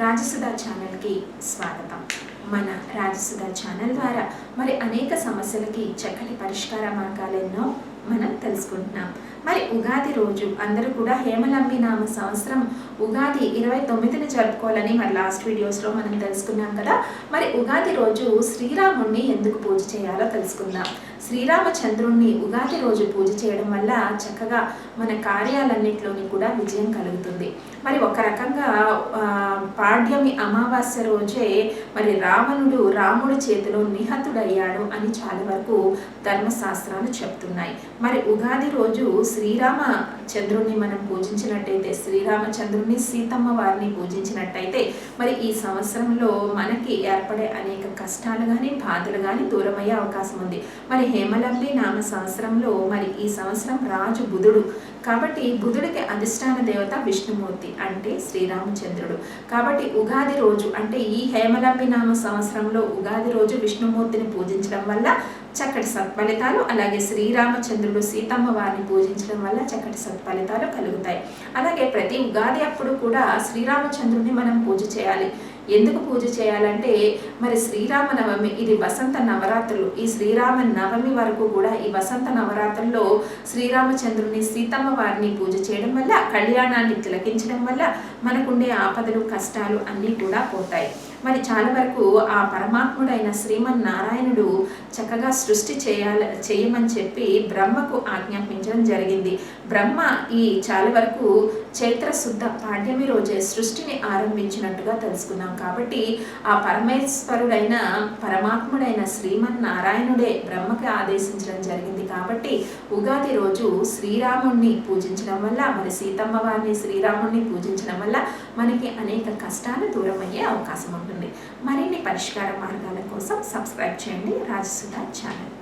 రాజసుధ ఛానల్కి స్వాగతం. మన రాజసుధ ఛానల్ ద్వారా మరి అనేక సమస్యలకి చక్కటి పరిష్కార మార్గాలు ఎన్నో మనం తెలుసుకుంటున్నాం. మరి ఉగాది రోజు అందరూ కూడా హేమలంబి నామ సంవత్సరం ఉగాది ఇరవై తొమ్మిదిని జరుపుకోవాలని మరి లాస్ట్ వీడియోస్లో మనం తెలుసుకున్నాం కదా. మరి ఉగాది రోజు శ్రీరాముణ్ణి ఎందుకు పూజ చేయాలో తెలుసుకుందాం. శ్రీరామచంద్రుణ్ణి ఉగాది రోజు పూజ చేయడం వల్ల చక్కగా మన కార్యాలన్నింటిలోని కూడా విజయం కలుగుతుంది. మరి ఒక రకంగా పాడ్యమి అమావాస్య రోజే మరి రావణుడు రాముడి చేతిలో నిహతుడయ్యాడు అని చాలా వరకు ధర్మశాస్త్రాలు చెప్తున్నాయి. మరి ఉగాది రోజు శ్రీరామ చంద్రుణ్ణి మనం పూజించినట్టయితే శ్రీరామచంద్రుణ్ణి సీతమ్మ వారిని పూజించినట్టయితే మరి ఈ సంవత్సరంలో మనకి ఏర్పడే అనేక కష్టాలు కానీ బాధలు కానీ దూరమయ్యే అవకాశం ఉంది. మరి హేమలంబి నామ సంవత్సరంలో మరి ఈ సంవత్సరం రాజు బుధుడు. కాబట్టి బుధుడికి అధిష్టాన దేవత విష్ణుమూర్తి అంటే శ్రీరామచంద్రుడు. కాబట్టి ఉగాది రోజు అంటే ఈ హేమలంబి నామ సంవత్సరంలో ఉగాది రోజు విష్ణుమూర్తిని పూజించడం వల్ల చక్కటి సత్ఫలితాలు అలాగే శ్రీరామచంద్రుడు సీతమ్మ వారిని పూజించడం వల్ల చక్కటి సత్ఫలితాలు కలుగుతాయి. అలాగే ప్రతి ఉగాది అప్పుడు కూడా శ్రీరామచంద్రుడిని మనం పూజ చేయాలి. ఎందుకు పూజ చేయాలంటే మరి శ్రీరామ నవమి ఇది వసంత నవరాత్రులు. ఈ శ్రీరామ నవమి వరకు కూడా ఈ వసంత నవరాత్రుల్లో శ్రీరామచంద్రుని సీతమ్మ వారిని పూజ చేయడం వల్ల కళ్యాణాన్ని తిలకించడం వల్ల మనకుండే ఆపదలు కష్టాలు అన్నీ కూడా పోతాయి. మరి చాలా వరకు ఆ పరమాత్ముడైన శ్రీమన్నారాయణుడు చక్కగా సృష్టి చేయాల చేయమని చెప్పి బ్రహ్మకు ఆజ్ఞాపించడం జరిగింది. బ్రహ్మ ఈ చాలా వరకు చైత్ర శుద్ధ పాడ్యమి రోజే సృష్టిని ఆరంభించినట్టుగా తెలుసుకున్నాం కాబట్టి ఆ పరమేశ్వరుడైన పరమాత్ముడైన శ్రీమన్నారాయణుడే బ్రహ్మకి ఆదేశించడం జరిగింది కాబట్టి ఉగాది రోజు శ్రీరాముణ్ణి పూజించడం వల్ల మరి సీతమ్మ వారిని శ్రీరాముణ్ణి పూజించడం వల్ల మనకి అనేక కష్టాలు దూరం అయ్యే అవకాశం ఉంటుంది. మరిన్ని పరిష్కార మార్గాల కోసం సబ్స్క్రైబ్ చేయండి రాజసుధా ఛానల్.